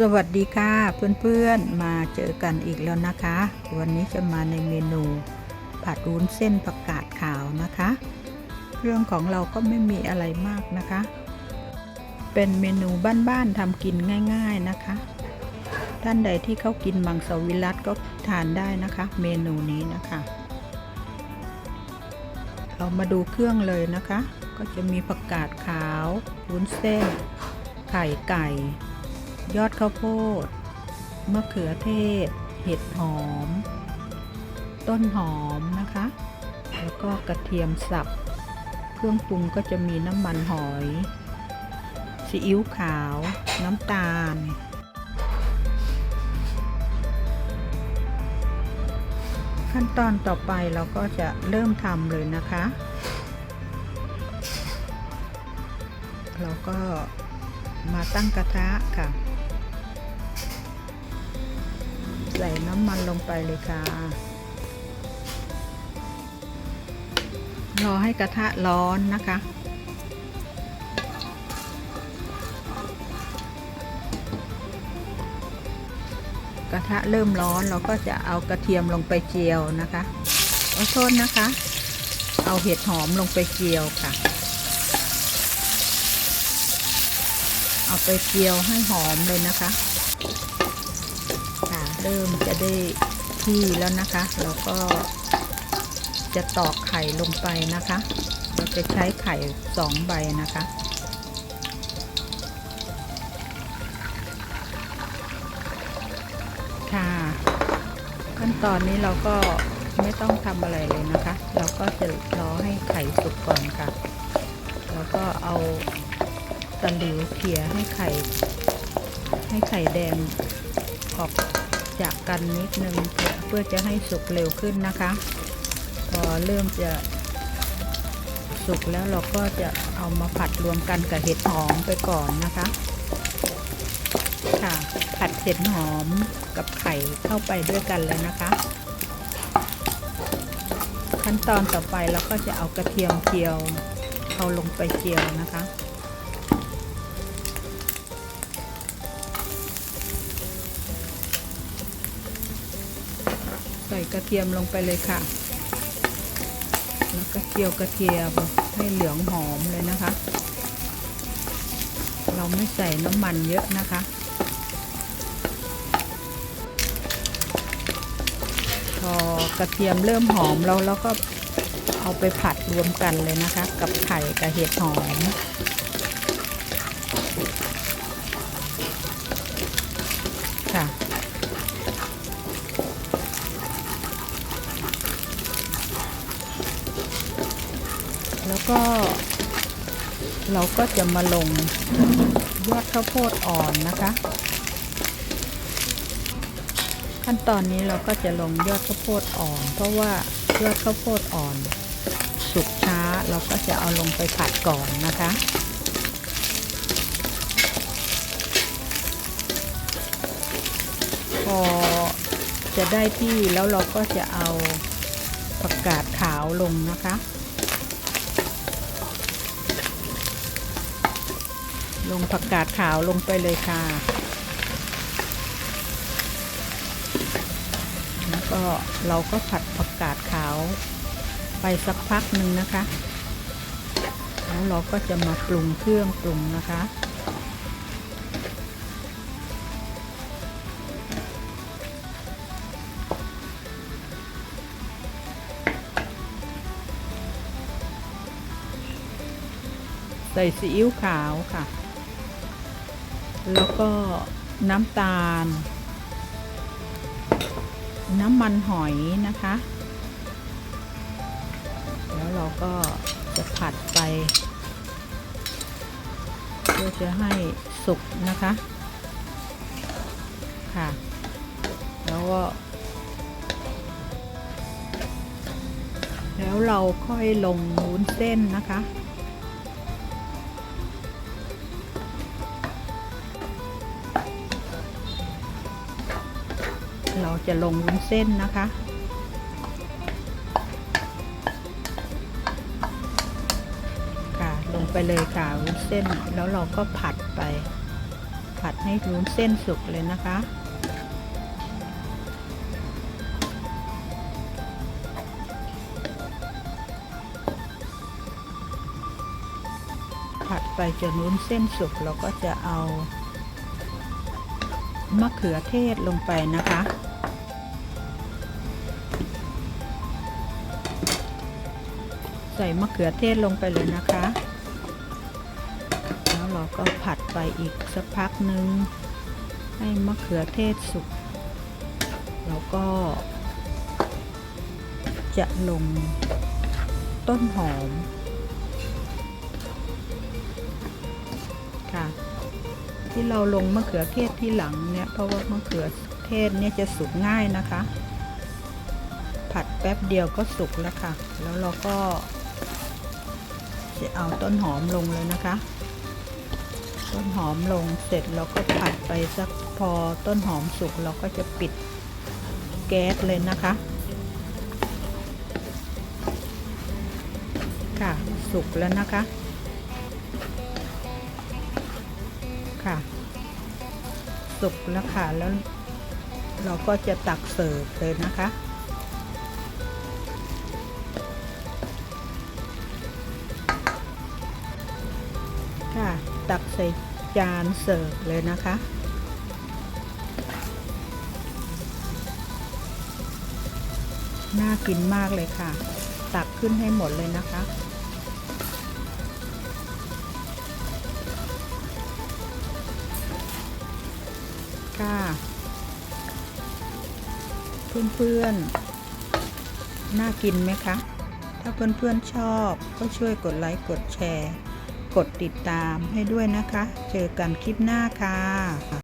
สวัสดีค่ะเพื่อนๆมาเจอกันอีกแล้วนะคะ วันนี้จะมาในเมนูผัดวุ้นเส้นผักกาดขาวนะคะเรื่องของเราก็ไม่มีอะไรมากนะคะ เป็นเมนูบ้านๆทำกินง่ายๆนะคะ ท่านใดที่เขากินมังสวิรัตก็ทานได้นะคะ เมนูนี้นะคะ เรามาดูเครื่องเลยนะคะ ก็จะมีผักกาดขาววุ้นเส้น ไข่ไก่ ยอดข้าวโพด มะเขือเทศ เห็ดหอม ต้นหอมนะคะ แล้วก็กระเทียมสับ เครื่องปรุงก็จะมีน้ำมันหอยซีอิ๊วขาว น้ำตาล ขั้นตอนต่อไปเราก็จะเริ่มทำเลยนะคะ เราก็มาตั้งกระทะค่ะ ใส่น้ำมันลงไปเลยค่ะ รอให้กระทะร้อนนะคะ กระทะเริ่มร้อนเราก็จะเอากระเทียมลงไปเจียวนะคะขอโทษนะคะ เอาเห็ดหอมลงไปเจียวค่ะ เอาไปเจียวให้หอมเลยนะคะค่ะ เริ่มจะได้ที่แล้วนะคะแล้วก็จะตอกไข่ลงไปนะคะ เราจะใช้ไข่สองใบนะคะ ค่ะ ขั้นตอนนี้เราก็ไม่ต้องทำอะไรเลยนะคะ เราก็จะรอให้ไข่สุกก่อนค่ะ แล้วก็เอาตะหลิวเขี่ยให้ไข่ ให้ไข่แดงออก จากกันนิดนึงเพื่อเพื่อจะให้สุกเร็วขึ้นนะคะ พอเริ่มจะสุกแล้วเราก็จะเอามาผัดรวมกันกับเห็ดหอมไปก่อนนะคะ ค่ะ ผัดเห็ดหอมกับไข่เข้าไปด้วยกันเลยนะคะ ขั้นตอนต่อไปเราก็จะเอากระเทียมเจียว เอาลงไปเจียวนะคะ ส่กระเทียมลงไปเลยค่ะ แล้วก็เจียวกระเทียมให้เหลืองหอมเลยนะคะ เราไม่ใส่น้ำมันเยอะนะคะพอกระเทียมเริ่มหอมแล้วเราก็เอาไปผัดรวมกันเลยนะคะ กับไข่กับเห็ดหอม ก็เราก็จะมาลงยอดข้าวโพดอ่อนนะคะ ขั้นตอนนี้เราก็จะลงยอดข้าวโพดอ่อน เพราะว่ายอดข้าวโพดอ่อน สุกช้าเราก็จะเอาลงไปผัดก่อนนะคะพอจะได้ที่แล้วเราก็จะเอาผักกาดขาวลงนะคะ ลงผักกาดขาวลงไปเลยค่ะ แล้วก็เราก็ผัดผักกาดขาว ไปสักพักหนึ่งนะคะ แล้วเราก็จะมาปรุงเครื่องปรุงนะคะใส่ซีอิ๊วขาวค่ะ แล้วก็น้ำตาล น้ำมันหอยนะคะ แล้วเราก็จะผัดไป เพื่อจะให้สุกนะคะ ค่ะ แล้วก็ แล้วเราค่อยลงวุ้นเส้นนะคะ จะลงวุ้นเส้นนะคะ ค่ะลงไปเลยค่ะวุ้นเส้นแล้วเราก็ผัดไป ผัดให้รุ้นเส้นสุกเลยนะคะผัดไปจนวุ้นเส้นสุกเราก็จะเอามะเขือเทศลงไปนะคะ ส่มะเขือเทศลงไปเลยนะคะ แล้วเราก็ผัดไปอีกสักพักหนึ่งให้มะเขือเทศสุก แล้วก็ จะลงต้นหอม ค่ะ ที่เราลงมะเขือเทศที่หลังเนี่ย เพราะว่ามะเขือเทศเนี่ยจะสุกง่ายนะคะ ผัดแป๊บเดียวก็สุกแล้วค่ะ แล้วเราก็ จะเอาต้นหอมลงเลยนะคะ ต้นหอมลงเสร็จเราก็ผัดไปสักพอต้นหอมสุกเราก็จะปิดแก๊สเลยนะคะ ค่ะสุกแล้วนะคะ ค่ะ สุกแล้วค่ะแล้วเราก็จะตักเสิร์ฟเลยนะคะค่ะ ตักใส่จานเสิร์ฟเลยนะคะ น่ากินมากเลยค่ะ ตักขึ้นให้หมดเลยนะคะ ค่ะ เพื่อนๆ น่ากินไหมคะ ถ้าเพื่อนๆชอบก็ช่วยกดไลค์กดแชร์ กดติดตามให้ด้วยนะคะ เจอกันคลิปหน้าค่ะ